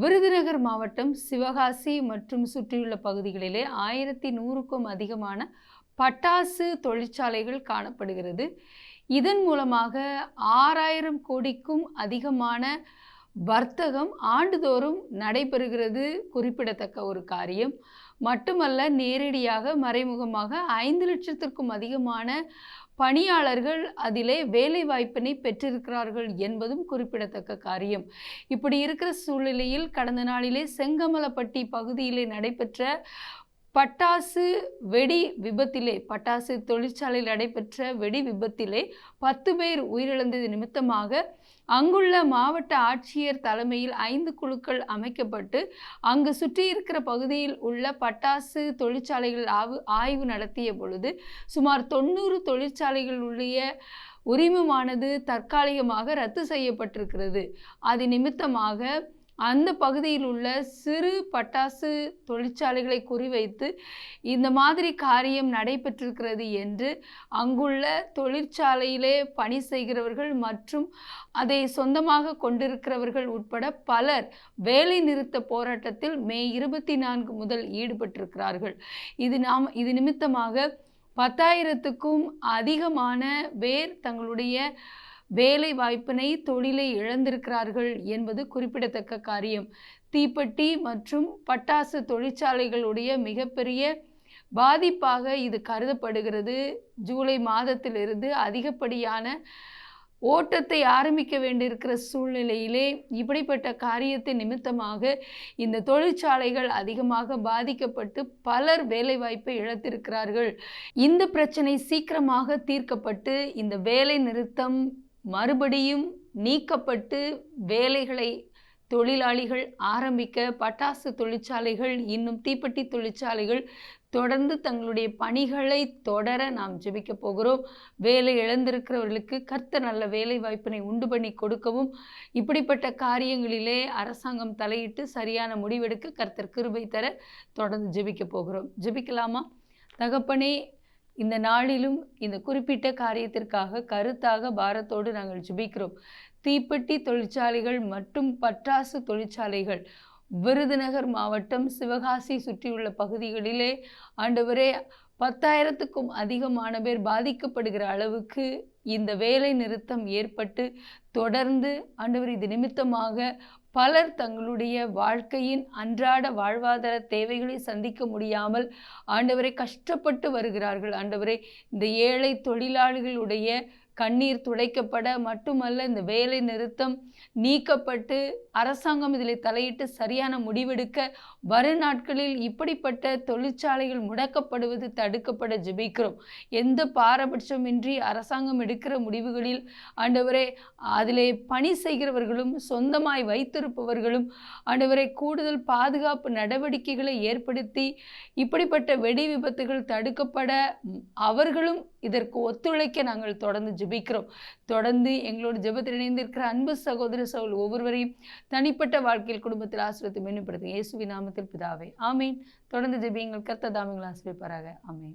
விருதுநகர் மாவட்டம் சிவகாசி மற்றும் சுற்றியுள்ள பகுதிகளிலே ஆயிரத்தி நூறுக்கும் அதிகமான பட்டாசு தொழிற்சாலைகள் காணப்படுகிறது. இதன் மூலமாக ஆறாயிரம் கோடிக்கும் அதிகமான வர்த்தகம் ஆண்டுதோறும் நடைபெறுகிறது. குறிப்பிடத்தக்க ஒரு காரியம். மட்டுமல்ல நேரடியாக மறைமுகமாக ஐந்து லட்சத்திற்கும் அதிகமான பணியாளர்கள் அதிலே வேலை வாய்ப்பினை பெற்றிருக்கிறார்கள் என்பதும் குறிப்பிடத்தக்க காரியம். இப்படி இருக்கிற சூழ்நிலையில் கடந்த நாளிலே செங்கமலப்பட்டி பகுதியிலே நடைபெற்ற பட்டாசு வெடி விபத்திலே பட்டாசு தொழிற்சாலையில் நடைபெற்ற வெடி விபத்திலே பத்து பேர் உயிரிழந்தது நிமித்தமாக அங்குள்ள மாவட்ட ஆட்சியர் தலைமையில் ஐந்து குழுக்கள் அமைக்கப்பட்டு அங்கு சுற்றி இருக்கிற பகுதியில் உள்ள பட்டாசு தொழிற்சாலைகள் ஆவு ஆய்வு நடத்திய பொழுது சுமார் தொண்ணூறு தொழிற்சாலைகள் உள்ள உரிமமானது தற்காலிகமாக ரத்து செய்யப்பட்டிருக்கிறது. அது நிமித்தமாக அந்த பகுதியில் உள்ள சிறு பட்டாசு தொழிற்சாலைகளை குறிவைத்து இந்த மாதிரி காரியம் நடைபெற்றிருக்கிறது என்று அங்குள்ள தொழிற்சாலையிலே பணி செய்கிறவர்கள் மற்றும் அதை சொந்தமாக கொண்டிருக்கிறவர்கள் உட்பட பலர் வேலை நிறுத்த போராட்டத்தில் மே இருபத்தி நான்கு முதல் ஈடுபட்டிருக்கிறார்கள். இது நாம் இது நிமித்தமாக பத்தாயிரத்துக்கும் அதிகமான பேர் தங்களுடைய வேலை வாய்ப்பினை தொழிலை இழந்திருக்கிறார்கள் என்பது குறிப்பிடத்தக்க காரியம். தீப்பெட்டி மற்றும் பட்டாசு தொழிற்சாலைகளுடைய மிகப்பெரிய பாதிப்பாக இது கருதப்படுகிறது. ஜூலை மாதத்திலிருந்து அதிகப்படியான ஓட்டத்தை ஆரம்பிக்க வேண்டியிருக்கிற சூழ்நிலையிலே இப்படிப்பட்ட காரியத்தை நிமித்தமாக இந்த தொழிற்சாலைகள் அதிகமாக பாதிக்கப்பட்டு பலர் வேலைவாய்ப்பை இழத்திருக்கிறார்கள் இந்த பிரச்சனை சீக்கிரமாக தீர்க்கப்பட்டு இந்த வேலை நிறுத்தம் மறுபடியும் நீக்கப்பட்டு வேலைகளை தொழிலாளிகள் ஆரம்பிக்க பட்டாசு தொழிற்சாலைகள் இன்னும் தீப்பெட்டி தொழிற்சாலைகள் தொடர்ந்து தங்களுடைய பணிகளை தொடர நாம் ஜெபிக்க போகிறோம். வேலை இழந்திருக்கிறவர்களுக்கு கர்த்தர் நல்ல வேலை வாய்ப்பினை உண்டு பண்ணி கொடுக்கவும் இப்படிப்பட்ட காரியங்களிலே அரசாங்கம் தலையிட்டு சரியான முடிவெடுக்க கர்த்தர் கிருபை தர தொடர்ந்து ஜெபிக்க போகிறோம். ஜெபிக்கலாமா? தகப்பனே இந்த நாளிலும் இந்த குறிப்பிட்ட காரியத்திற்காக கருத்தாக பாரத்தோடு நாங்கள் ஜுபிக்கிறோம். தீப்பெட்டி தொழிற்சாலைகள் மற்றும் பட்டாசு தொழிற்சாலைகள் விருதுநகர் மாவட்டம் சிவகாசி சுற்றியுள்ள பகுதிகளிலே ஆண்டவரே பத்தாயிரத்துக்கும் அதிகமான பேர் பாதிக்கப்படுகிற அளவுக்கு இந்த வேலை நிறுத்தம் ஏற்பட்டு தொடர்ந்து ஆண்டவர் இது நிமித்தமாக பலர் தங்களுடைய வாழ்க்கையின் அன்றாட வாழ்வாதார தேவைகளை சந்திக்க முடியாமல் ஆண்டவரை கஷ்டப்பட்டு வருகிறார்கள். ஆண்டவரை இந்த ஏழை தொழிலாளிகளுடைய கண்ணீர் துடைக்கப்பட மட்டுமல்ல இந்த வேலை நிறுத்தம் நீக்கப்பட்டு அரசாங்கம் இதில் தலையிட்டு சரியான முடிவெடுக்க வரும் நாட்களில் இப்படிப்பட்ட தொழிற்சாலைகள் முடக்கப்படுவது தடுக்கப்பட ஜெபிக்கிறோம். எந்த பாரபட்சமின்றி அரசாங்கம் எடுக்கிற முடிவுகளில் ஆண்டவரே அதிலே பணி செய்கிறவர்களும் சொந்தமாய் வைத்திருப்பவர்களும் ஆண்டவரை கூடுதல் பாதுகாப்பு நடவடிக்கைகளை ஏற்படுத்தி இப்படிப்பட்ட வெடி விபத்துகள் தடுக்கப்பட அவர்களும் இதற்கு ஒத்துழைக்க நாங்கள் தொடர்ந்து ஜெபிக்கிறோம். தொடர்ந்து எங்களோட ஜெபத்தில் இணைந்திருக்கிற அன்பு சகோதர சகோதரி ஒவ்வொருவரையும் தனிப்பட்ட வாழ்க்கையில் குடும்பத்தில் ஆசிரியத்தை மேம்படுத்துங்க இயேசுவி நாமத்தில் பிதாவே. ஆமீன். தொடர்ந்து ஜெபியுங்கள். கர்த்த தாமங்கள் ஆசிரியப்பாராக. ஆமீன்.